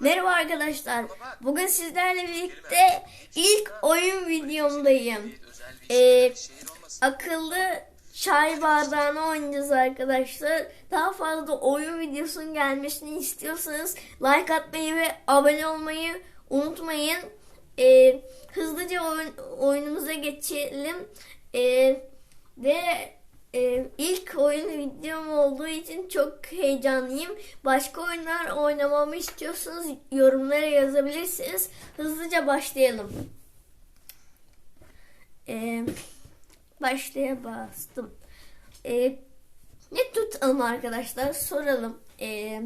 Merhaba arkadaşlar. Bugün sizlerle birlikte ilk oyun videomdayım. Ee, akıllı çay bardağını oynayacağız arkadaşlar. Daha fazla oyun videosunun gelmesini istiyorsanız like atmayı ve abone olmayı unutmayın. Ee, hızlıca oyun, oyunumuza geçelim. Ee, ve e, ilk oyun videom olduğu için çok heyecanlıyım. Başka oyunlar oynamamı istiyorsanız yorumlara yazabilirsiniz. Hızlıca başlayalım. Ee, başlaya bastım. Ee, ne tutalım arkadaşlar? Soralım. Ee,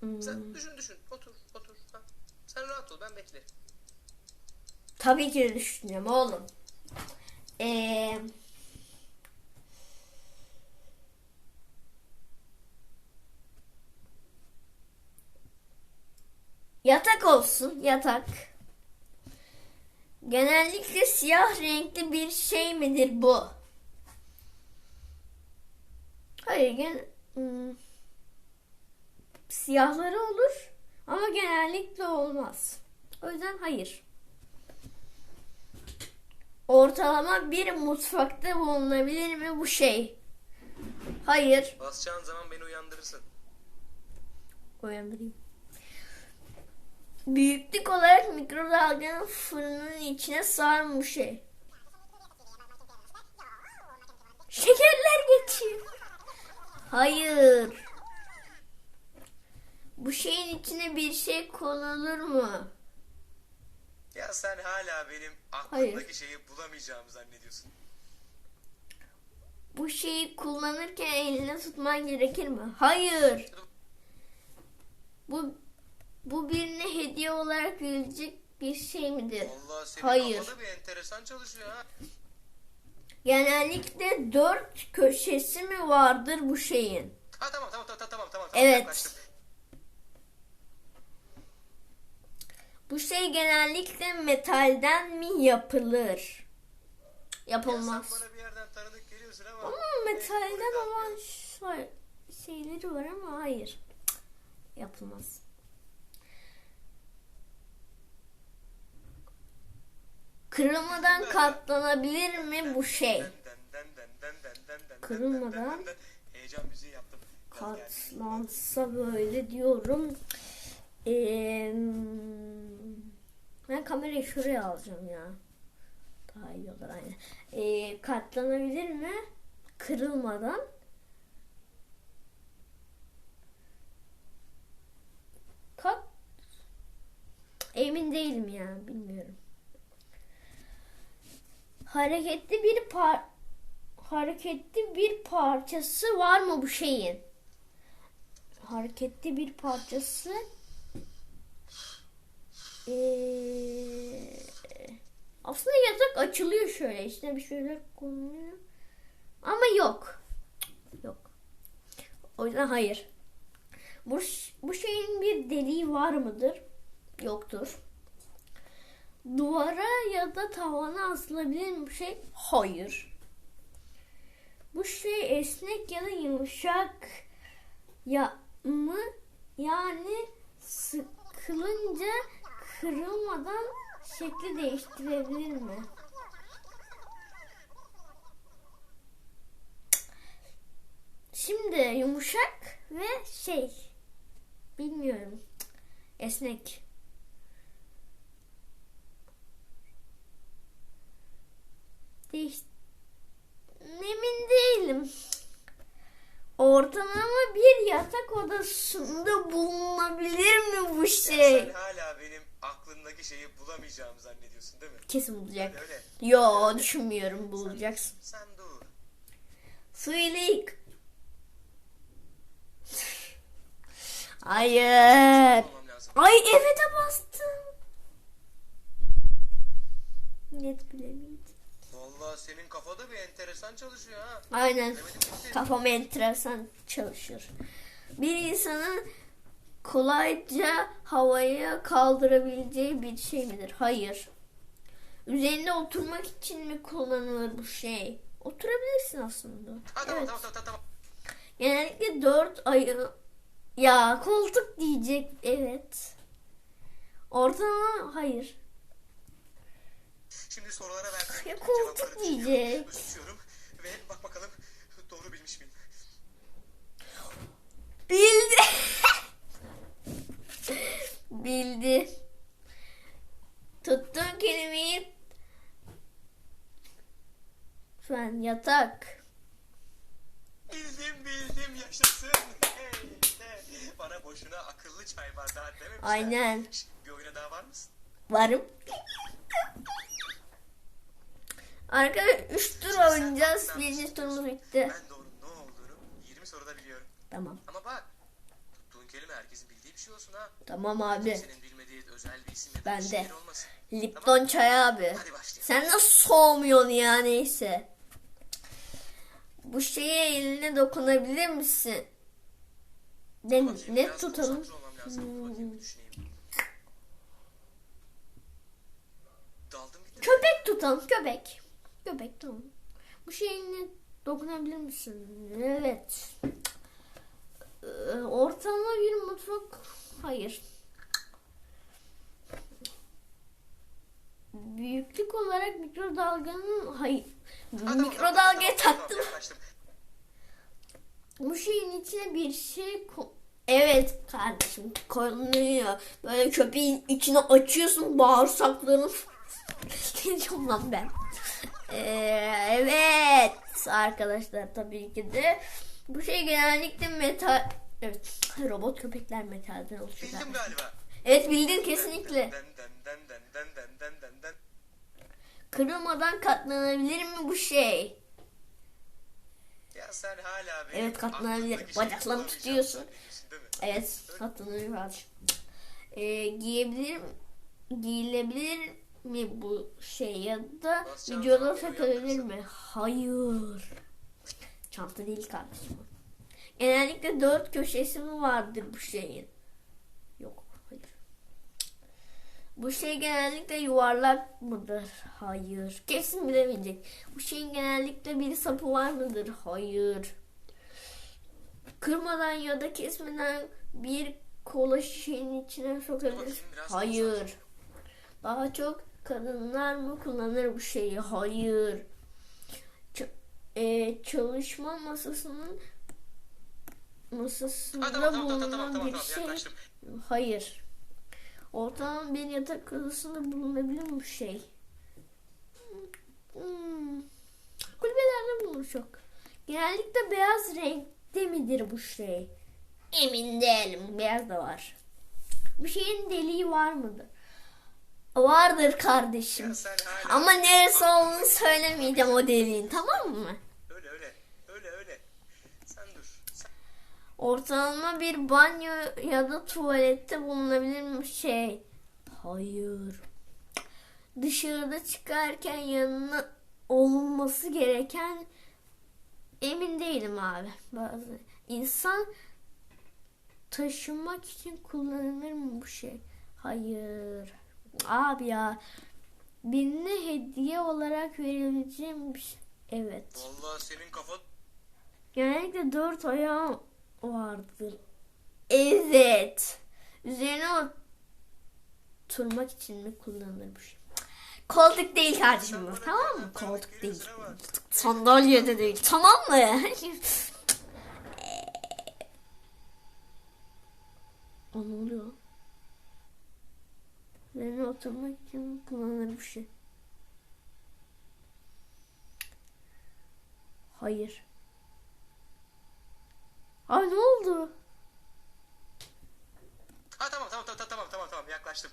hmm, Sen düşün düşün. Otur otur. Ha. Sen rahat ol ben beklerim. tabii ki düşünüyorum oğlum. Ee, yatak olsun. Yatak. Genellikle siyah renkli bir şey midir bu? Hayır, gen hmm. siyahları olur ama genellikle olmaz. O yüzden hayır. Ortalama bir mutfakta bulunabilir mi bu şey? Hayır. Basacağın zaman beni uyandırırsın. Uyandırayım. Büyüklük olarak mikrodalganın fırının içine sığar bu şey? Şekerler geçiyor. Hayır. Bu şeyin içine bir şey konulur mu? Ya sen hala benim Hayır. aklımdaki şeyi bulamayacağımı zannediyorsun. Bu şeyi kullanırken eline tutman gerekir mi? Hayır. Bu bu birine hediye olarak verilecek bir şey midir? Allah senin Hayır. kafada bir enteresan çalışıyor ha. Genellikle dört köşesi mi vardır bu şeyin? Ha tamam tamam tamam tamam tamam. tamam Evet. yaklaştım. Bu şey genellikle metalden mi yapılır? Ya Yapılmaz. bana bir yerden tanıdık geliyorsun ama. Ama metalden olan şey- şeyleri var ama hayır. Yapılmaz. Kırılmadan katlanabilir mi bu şey? Kırılmadan. Katlansa böyle diyorum. Ee, ben kamerayı şuraya alacağım ya. Daha iyi olur aynen. Ee, katlanabilir mi? Kırılmadan. Kat Emin değilim ya bilmiyorum. Hareketli bir par hareketli bir parçası var mı bu şeyin? Hareketli bir parçası ee, aslında yatak açılıyor şöyle. İçine bir şeyler konuluyor ama yok. Yok. O yüzden hayır. Bu, bu şeyin bir deliği var mıdır? Yoktur. Duvara ya da tavana asılabilir bu şey? Hayır. Bu şey esnek ya da yumuşak ya mı? Yani sıkılınca kırılmadan şekli değiştirebilir mi? Şimdi yumuşak ve şey bilmiyorum esnek. Değiş emin değilim. Ortalama bir yatak odasında bulunabilir mi bu Ya şey? sen hala benim aklımdaki şeyi bulamayacağımı zannediyorsun değil mi? Kesin bulacak. Öyle. Yo düşünmüyorum bulacaksın. Sen dur. Suilik. Hayır. Lazım. Ay evet'e bastım. Net bilemeyeceğim. Vallahi senin kafada bir enteresan çalışıyor ha. Aynen. Kafam enteresan çalışır. Bir insanın kolayca havaya kaldırabileceği bir şey midir? Hayır. Üzerinde oturmak için mi kullanılır bu şey? Oturabilirsin aslında. Evet. Genellikle dört ayağı Ya koltuk diyecek. Evet. Ortalama hayır. Şimdi sorulara verdiğim Ya koltuk diyecek. Özümsüyorum ve bak bakalım doğru bilmiş miyim? Bildi. Bildi. Tuttuğun kelimeyi şu an yatak. Bildim bildim yaşasın. Hey. Bana boşuna akıllı çay bardağı dememişler. Aynen. Şş, Bir oyuna daha var mısın? Varım. Arkadaşlar 3 tur oynayacağız. Birinci turumuz bitti. Ben doğru ne olduğunu 20 soruda biliyorum. Tamam. Ama bak kelime herkesin bildiği bir şey olsun ha. Tamam abi. Senin bilmediği özel bir isim ya da Ben bir de. olmasın. Lipton çay abi. Hadi başlayalım. Sen nasıl soğumuyorsun ya neyse. Bu şeye eline dokunabilir misin? Ne, Bakayım, net biraz tutalım. Köpek tutalım köpek. Köpek tamam. Bu şeye eline dokunabilir misin? Evet. Ee, ortalama bir mutfak. Hayır. Büyüklük olarak mikrodalganın hayır. Mikrodalgaya taktım. Bu şeyin içine bir şey Evet kardeşim konuyor. Böyle köpeğin içine açıyorsun bağırsaklarını. ne diyorum lan ben? Ee, evet arkadaşlar tabii ki de bu şey genellikle metal Evet. Robot köpekler metalden oluşuyor. Bildim galiba. Evet bildin kesinlikle. Kırılmadan katlanabilir mi bu şey? Ya sen hala benim Evet katlanabilir. Bacaklarımı tutuyorsun. Evet katlanır var. Ee, giyebilir giyilebilir mi bu şey ya da videoda takılabilir mi? Hayır. Çanta değil kardeşim. Genellikle dört köşesi mi vardır bu şeyin? Yok, hayır. Bu şey genellikle yuvarlak mıdır? Hayır. Kesin bilemeyecek. Bu şeyin genellikle bir sapı var mıdır? Hayır. Kırmadan ya da kesmeden bir kola şişenin içine sokabilir. Hayır. Daha çok kadınlar mı kullanır bu şeyi? Hayır. Ç- e, çalışma masasının masasında Ha, tamam bulunan tamam tamam bir şey. yaklaştım. Hayır. Ortalama bir yatak odasında bulunabilir mi bu şey? Hmm. Kulübelerde bulunur çok. Genellikle beyaz renkte midir bu şey? Emin değilim. Beyaz da var. Bu şeyin deliği var mıdır? Vardır kardeşim. Ama neresi olduğunu söylemeyeceğim o deliğin tamam mı? öyle öyle öyle öyle. Sen dur. Sen... Ortalama bir banyo ya da tuvalette bulunabilir mi şey? Hayır. Dışarıda çıkarken yanına olması gereken emin değilim abi. Bazı insan taşımak için kullanılır mı bu şey? Hayır. Abi ya birine hediye olarak verebileceğim bir şey. Evet. Vallahi senin kafa Genellikle dört ayağı vardır. Evet. Üzerine oturmak için mi kullanılır bu şey? Koltuk değil kardeşim bu. Tamam mı? Koltuk değil. Sandalyede değil. Tamam mı? O ne oluyor? Üzerine oturmak için kullanılır bu şey. Hayır. Ay ne oldu? Ha tamam tamam tamam tamam tamam tamam yaklaştım.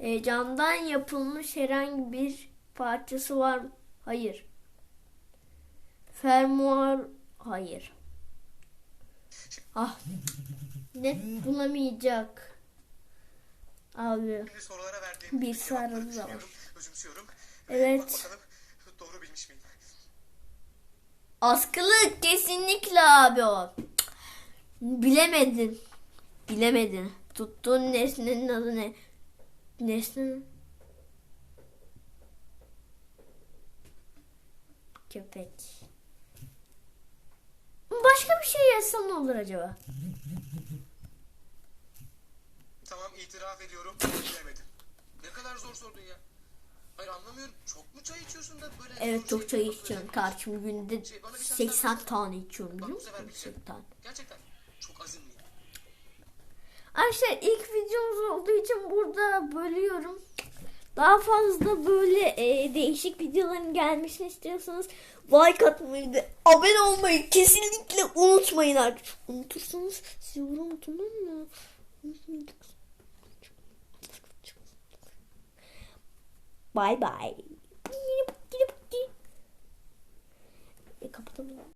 E, camdan yapılmış herhangi bir parçası var mı? Hayır. Fermuar hayır. Ah. Net bulamayacak. Abi. Şimdi sorulara verdiğim Bir bütün cevapları sarı da düşünüyorum, var. Özümsüyorum. Evet. Bak bakalım doğru bilmiş miyim? Askılık kesinlikle abi o. Bilemedin. Bilemedin. Tuttuğun nesnenin adı ne? Nesne Köpek. Başka bir şey yazsam ne olur acaba? Tamam itiraf ediyorum. Bilemedim. Ne kadar zor sordun ya. Hayır anlamıyorum. Çok mu çay içiyorsun da böyle Evet çok şey çay içiyorum. Karşım günde Şey, bana bir tane 80 daha tane içiyorum biliyor musun? sefer bileceğim. 80 tane. Gerçekten çok azimliyim. Arkadaşlar ilk videomuz olduğu için burada bölüyorum. Daha fazla böyle e, değişik videoların gelmesini istiyorsanız like atmayı abone olmayı kesinlikle unutmayın arkadaşlar. Unutursanız sizi vururum tamam mı? Bye bye. E, kapatalım.